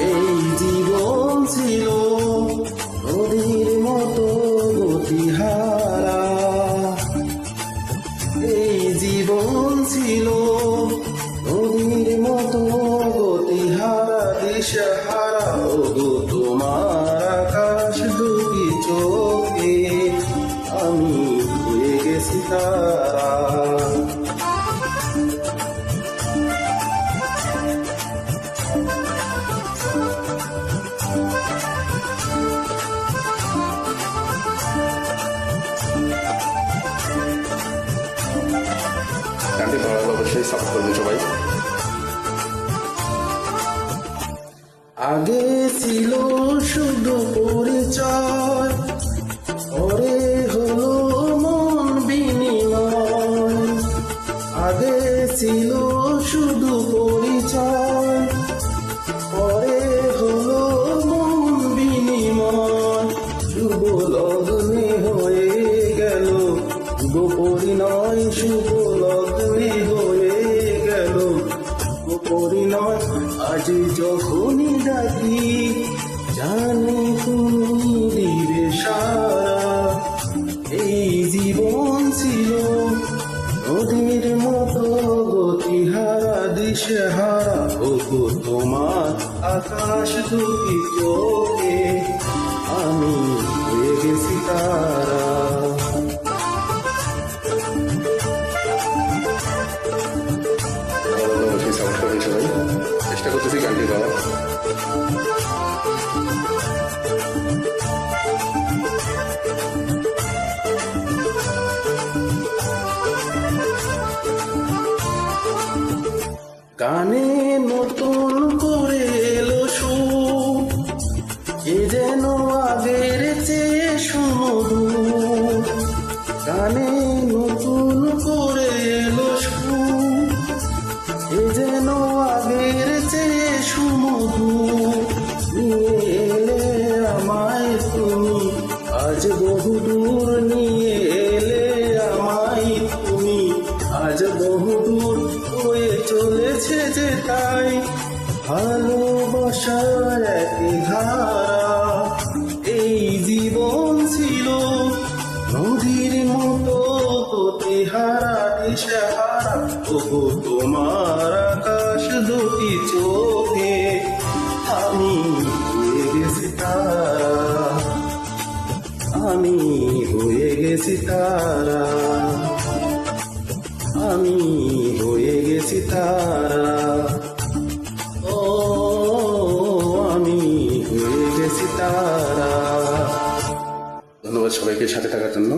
এই জীবন ছিল গানটি ভালো লাগলে অবশ্যই সাপোর্ট করবেন সবাই। আগে ছিল শুধু পরিচয়, পরে হলো মন বিনিময়। আগে ছিল শুধু পরিচয়, পরে হলো মন বিনিময়। শুভ লগ্নে হয়ে গেল শুভ পরিণয় শুভ পরিণয় আজ যখনই ডাকি জানি তুমি দিবে সারা। এই জীবন ছিল নদীর মতো গতিহারা, দিশেহারা। ওগো তোমার আকাশ দুটি চোখে, আমি হয়ে গেছি গানে নতুন করে এলো সুর এ যেন আগের চেয়ে সুমধুর। গানে নতুন করে এলো সুর এ যেন আজ বহুদূর হয়ে চলেছে যে তাই ভালোবাসার একই ধারা। এই জীবন ছিল নদীর মতো প্রতিহারা দিশাহারা ওগো তোমার আকাশ দুটি চোখে আমি হয়ে গেছি তারা। আমি হয়ে গেছি তারা। আমি হয়ে গেছি তারা। ও আমি হয়ে গেছি তারা। ধন্যবাদ সবাইকে সাথে থাকার জন্য।